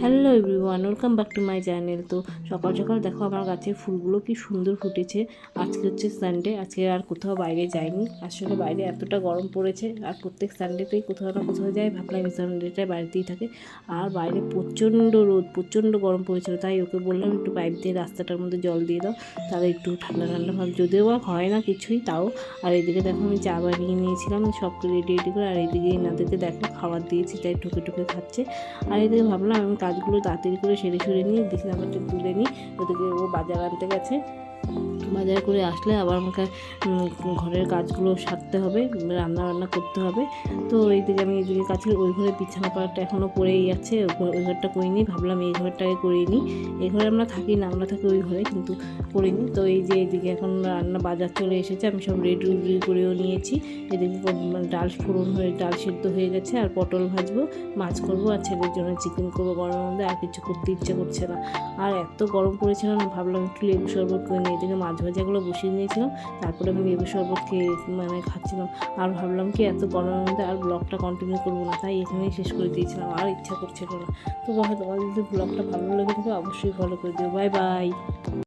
Hello everyone welcome back to my channel তো সকাল সকাল দেখো আমার গাছের ফুলগুলো কি সুন্দর ফুটেছে। আজকে হচ্ছে সানডে আজকে আর কোথাও বাইরে যাইনি। আসলে বাইরে এতটা গরম পড়েছে, আর প্রত্যেক সানডেতেই কোথাও না কোথাও যাই, ভাবলাম এই সানডেটাই বাড়িতেই থাকে। আর বাইরে প্রচণ্ড রোদ, প্রচণ্ড গরম পড়েছিল, তাই ওকে বললাম একটু পাইপ দিয়ে রাস্তাটার মধ্যে জল দিয়ে দাও, তাহলে একটু ঠান্ডা ঠান্ডা ভাব। যদিও বা হয় না কিছুই, তাও। আর এদিকে দেখো আমি চা বানিয়ে নিয়েছিলাম, সব রেডি রেডি করে, আর এদিকে এনাদেরকে দেখো খাবার দিয়েছি, তাই ঠুকে ঠুকে খাচ্ছে। আর এদিকে ভাবলাম আমি কাজগুলো তাড়াতাড়ি করে সেরে সুরে নিই আমার তুলে নিই ওদেরকে ও বাজার আনতে গেছে। বাজার করে আসলে আবার আমাকে ঘরের কাজগুলো সারতে হবে, রান্না বান্না করতে হবে। তো এই দিকে আমি এইদিকে কাছে ওই ঘরে বিছানা পাড়াটা এখনও পড়েই আছে, ওই ঘর- ওই ঘরটা করিনি, ভাবলাম এই ঘরটাকে নিই। এই ঘরে আমরা থাকি না, আমরা থাকি ওই ঘরে কিন্তু করিনি। তো এই যে এইদিকে এখন রান্না বাজার চলে এসেছে, আমি সব রেডি রেডি করেও নিয়েছি। এদিকে মানে ডাল ফোড়ন হয়ে, ডাল সিদ্ধ হয়ে গেছে, আর পটল ভাজবো, মাছ করব, আর ছেলের জন্য চিকেন করব গরমের মধ্যে, আর কিছু করতে ইচ্ছে করছে না। আর এত গরম পড়েছিল না, ভাবলাম একটু লেবু শরবত করে নিয়ে এদিকে মাছ ভাজাগুলো বসিয়ে নিয়েছিলাম। তারপরে আমি লেবু শরবত খেয়ে মানে খাচ্ছিলাম। আর ভাবলাম কি এত গরমের মধ্যে আর ব্লগটা কন্টিনিউ করব না। তাই এখানেই শেষ করে দিয়েছিলাম। আর ইচ্ছা করছিল না। তো তোমার যদি ব্লগটা ভালো লেগে থাকে, অবশ্যই ফলো করে দিও। Bye bye